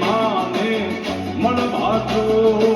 માને મન ભાગો